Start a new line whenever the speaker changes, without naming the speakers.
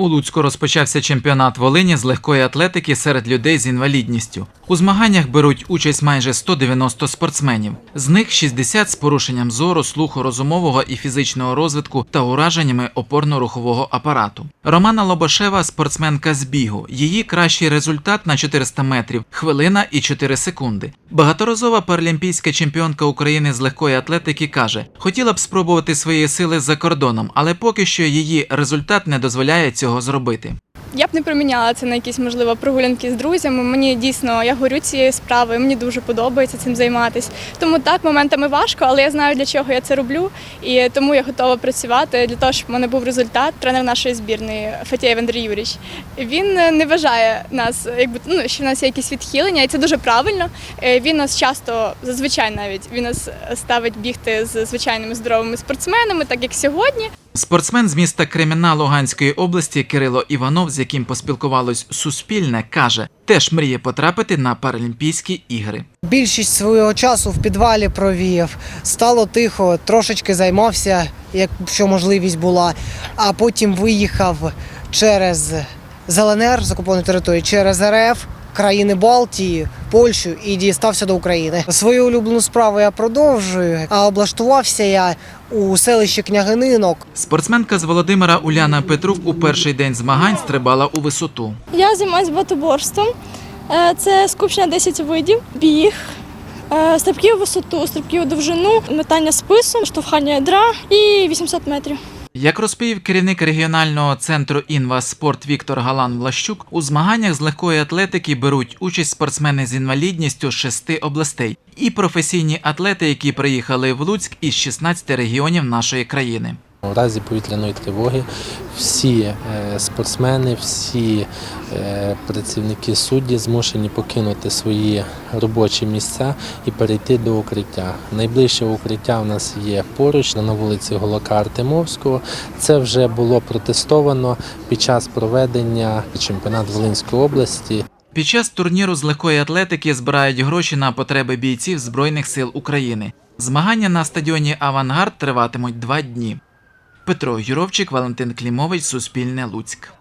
У Луцьку розпочався чемпіонат Волині з легкої атлетики серед людей з інвалідністю. У змаганнях беруть участь майже 190 спортсменів. З них 60 з порушенням зору, слуху, розумового і фізичного розвитку та ураженнями опорно-рухового апарату. Романа Лобошева спортсменка з бігу. Її кращий результат на 400 метрів хвилина і 4 секунди. Багаторазова паралімпійська чемпіонка України з легкої атлетики каже: хотіла б спробувати свої сили за кордоном, але поки що її результат не дозволяє цього зробити.
Я б не проміняла це на якісь можливо прогулянки з друзями. Мені дійсно я горю цією справою. Мені дуже подобається цим займатися. Тому так моментами важко, але я знаю для чого я це роблю, і тому я готова працювати для того, щоб в мене був результат. Тренер нашої збірної Фатєєв Андрій Юрійович. Він не вважає нас, якби ну що в нас є якісь відхилення, і це дуже правильно. Е, Він нас часто, зазвичай навіть він нас ставить бігти з звичайними здоровими спортсменами, так як сьогодні.
Спортсмен з міста Кремінна Луганської області Кирило Іванов, з яким поспілкувалось Суспільне, каже, теж мріє потрапити на Паралімпійські ігри.
Більшість свого часу в підвалі провів, стало тихо, трошечки займався, якщо можливість була, а потім виїхав через ЗЛНР з окупованої території, через РФ, країни Балтії, Польщу і дістався до України. Свою улюблену справу я продовжую, а облаштувався я у селищі Княгининок.
Спортсменка з Володимира Уляна Петрук у перший день змагань стрибала у висоту.
Я займаюся багатоборством. Е, Це скупчення 10 видів, біг, е, стрибки у висоту, стрибки у довжину, метання списом, штовхання ядра і 800 метрів.
Як розповів керівник регіонального центру інва спорт Віктор Галан Влащук, у змаганнях з легкої атлетики беруть участь спортсмени з інвалідністю з шести областей і професійні атлети, які приїхали в Луцьк із 16 регіонів нашої країни.
У разі повітряної тривоги всі е, спортсмени, всі е, працівники судді змушені покинути свої робочі місця і перейти до укриття. Найближче укриття в нас є поруч на вулиці Голока Артемовського. Це вже було протестовано під час проведення чемпіонату Волинської області.
Під час турніру з легкої атлетики збирають гроші на потреби бійців Збройних сил України. Змагання на стадіоні Авангард триватимуть два дні. Петро Юровчик, Валентин Клімович, Суспільне Луцьк.